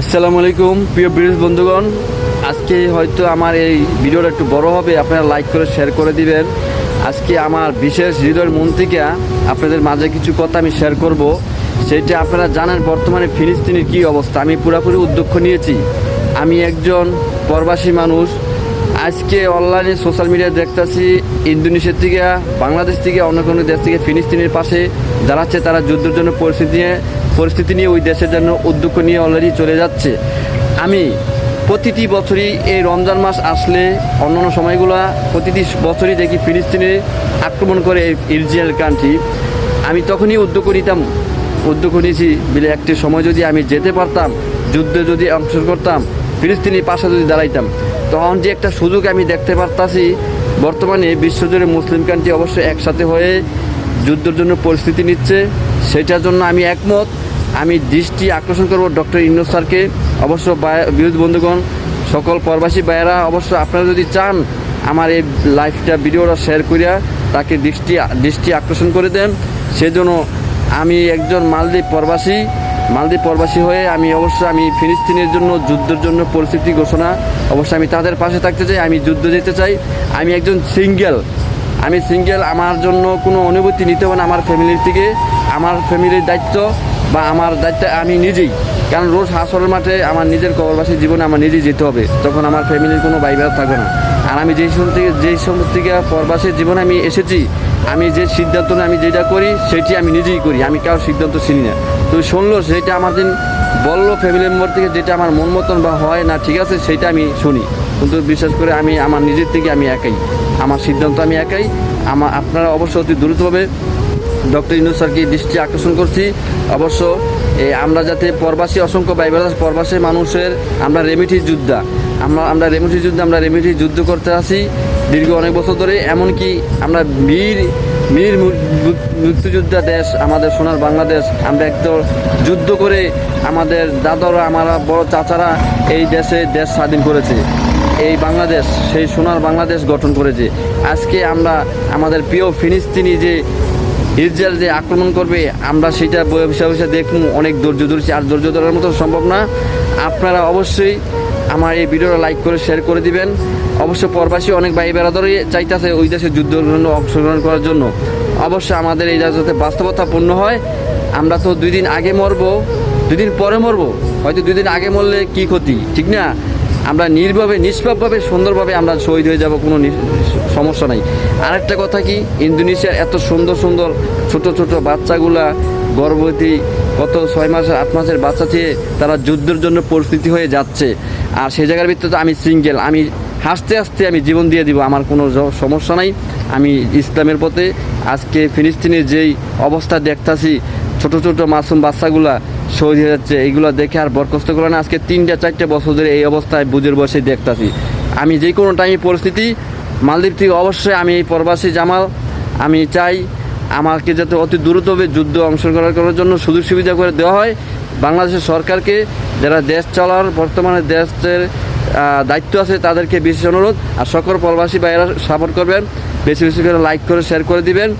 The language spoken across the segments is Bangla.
আসসালামু আলাইকুম, প্রিয় ব্রিজ বন্ধুগণ। আজকে হয়তো আমার এই ভিডিওটা একটু বড় হবে, আপনারা লাইক করে শেয়ার করে দিবেন। আজকে আমার বিশেষ হৃদয়ের মন থেকে আপনাদের মাঝে কিছু কথা আমি শেয়ার করব। সেটা আপনারা জানেন বর্তমানে ফিলিস্তিনের কী অবস্থা। আমি পুরোপুরি উদ্যোগ নিয়েছি। আমি একজন প্রবাসী মানুষ আজকে অনলাইনে সোশ্যাল মিডিয়ায় দেখতেছি, ইন্দোনেশিয়া থেকে, বাংলাদেশ থেকে, অন্য কোনো দেশ থেকে ফিলিস্তিনের পাশে দাঁড়াচ্ছে তারা যুদ্ধের জন্য পরিস্থিতি নিয়ে পরিস্থিতি নিয়ে ওই দেশের জন্য উদ্যোগ নিয়ে অলরেডি চলে যাচ্ছে। আমি প্রতিটি বছরই এই রমজান মাস আসলে অন্যান্য সময়গুলো প্রতিটি বছরই দেখি ফিলিস্তিনে আক্রমণ করে ইসরায়েল কান্ট্রি আমি তখনই উদ্যোগ নিতাম, উদ্যোগ নিয়েছি, বলে একটি সময় যদি আমি যেতে পারতাম, যুদ্ধে যদি অংশগ্রহণ করতাম ফিলিস্তিনির পাশে যদি দাঁড়াইতাম তখন যে একটা সুযোগ আমি দেখতে পারতাছি, বর্তমানে বিশ্বজুড়ে মুসলিম কান্ট্রি অবশ্যই একসাথে হয়ে যুদ্ধের জন্য পরিস্থিতি নিচ্ছে, সেটার জন্য আমি একমত। আমি দৃষ্টি আকর্ষণ করব ডক্টর ইন্নু স্যারকে। অবশ্য বিরোধী বন্ধুগণ, সকল প্রবাসী ভাইয়েরা, অবশ্য আপনারা যদি চান আমার এই লাইফটা, ভিডিওটা শেয়ার করিয়া তাকে দৃষ্টি দৃষ্টি আকর্ষণ করে দেন, সেজন্য আমি একজন মালদ্বীপ প্রবাসী। মালদ্বীপ প্রবাসী হয়ে আমি অবশ্যই আমি ফিলিস্তিনের জন্য, যুদ্ধের জন্য পরিস্থিতি ঘোষণা অবশ্যই আমি তাদের পাশে থাকতে চাই, আমি যুদ্ধ যেতে চাই। আমি একজন সিঙ্গেল। আমি সিঙ্গেল, আমার জন্য কোনো অনুভূতি নিতে হবে না আমার ফ্যামিলির থেকে আমার ফ্যামিলির দায়িত্ব বা আমার দায়িত্ব আমি নিজেই। কারণ রোজ হাসরের মাঠে আমার নিজের কবরবাসী জীবনে আমার নিজেই যেতে হবে। তখন আমার ফ্যামিলির কোনো ভাই থাকবে না। আর আমি যেই সময় থেকে, যেই সময় থেকে পরবাসের জীবনে আমি এসেছি, আমি যে সিদ্ধান্ত আমি যেটা করি, সেটি আমি নিজেই করি। আমি কারোর সিদ্ধান্ত চিনি না। তো শুনলো, সেটা আমার দিন বলল ফ্যামিলি মেম্বার থেকে যেটা আমার মন মতন বা হয় না, ঠিক আছে, সেটা আমি শুনি। কিন্তু বিশেষ করে আমি, আমার নিজের থেকে আমি একাই। আমার সিদ্ধান্ত আমি একাই। আমার আপনারা অবশ্য অতি দ্রুতভাবে ডক্টর ইনু স্যারকে দৃষ্টি আকর্ষণ করছি। অবশ্য আমরা যাতে প্রবাসী, অসংখ্য বাইবেল প্রবাসী মানুষের আমরা রেমিটি যোদ্ধা। আমরা আমরা রেমিটি যুদ্ধ, আমরা রেমিটি যুদ্ধ করতে আসি দীর্ঘ অনেক বছর ধরে, এমনকি আমরা বীর বীর মুক্তিযোদ্ধা দেশ, আমাদের সোনার বাংলাদেশ, আমরা একদম যুদ্ধ করে আমাদের দাদারা, আমরা বড় চাচারা এই দেশে দেশ স্বাধীন করেছে। এই বাংলাদেশ, সেই সোনার বাংলাদেশ গঠন করেছে। আজকে আমরা, আমাদের প্রিয় ফিলিস্তিনি যে ইসরায়েল যে আক্রমণ করবে, আমরা সেটা বসে বসে দেখুন অনেক ধৈর্য ধরেছি। আর ধৈর্য ধরার মতো সম্ভব না। আপনারা অবশ্যই আমার এই ভিডিওটা লাইক করে শেয়ার করে দিবেন। অবশ্য প্রবাসী অনেক ভাই বেড়াদারই চাইতেছে ওই দেশে জন্য অংশগ্রহণ করার জন্য। অবশ্য আমাদের এই যাতে বাস্তবতা পূর্ণ হয়, আমরা তো দুই দিন আগে মরবো, দুই দিন পরে মরবো, হয়তো দুই দিন আগে মরলে কি ক্ষতি, ঠিক না? আমরা নির্ভাবে, নিষ্পাপভাবে, সুন্দরভাবে আমরা শহীদ হয়ে যাব, কোনো সমস্যা নাই। আরেকটা কথা কি, ইন্দোনেশিয়ার এত সুন্দর সুন্দর, ছোট ছোট বাচ্চাগুলা, গর্ভবতী কত ছয় মাসের আট মাসের বাচ্চা চেয়ে তারা যুদ্ধের জন্য পরিস্থিতি হয়ে যাচ্ছে। আর সেই জায়গার ভিত্তিতে আমি সিঙ্গেল আমি হাসতে হাসতে আমি জীবন দিয়ে দিব, আমার কোনো সমস্যা নাই। আমি ইসলামের পথে আজকে ফিলিস্তিনের যেই অবস্থা দেখতাছি, ছোট ছোট মাসুম বাচ্চাগুলা শহীদ হয়ে যাচ্ছে এইগুলো দেখে আর বরখাস্ত করে না। আজকে তিনটা, চারটে বছর ধরে এই অবস্থায় বুঝের বসে দেখতাছি। আমি যে কোনো টাইমে পরিস্থিতি, মালদ্বীপ থেকে অবশ্যই আমি এই প্রবাসী জামাল, আমি চাই আমাকে যাতে অতি দ্রুতভাবে যুদ্ধ অংশগ্রহণ করার জন্য সুযোগ সুবিধা করে দেওয়া হয়। বাংলাদেশের সরকারকে যারা দেশ চলার, বর্তমানে দেশের দায়িত্ব আছে তাদেরকে বিশেষ অনুরোধ। আর সকল প্রবাসী ভাইয়েরা সাপোর্ট করবেন। বেশি বেশি করে লাইক করে শেয়ার করে দিবেন।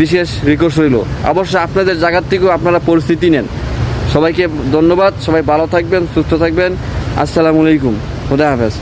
বিশেষ রিকোয়েস্ট রইল। অবশ্যই আপনাদের জায়গার থেকেও আপনারা পরিস্থিতি নেন। সবাইকে ধন্যবাদ। সবাই ভালো থাকবেন, সুস্থ থাকবেন। আসসালামু আলাইকুম। খুদা হাফেজ।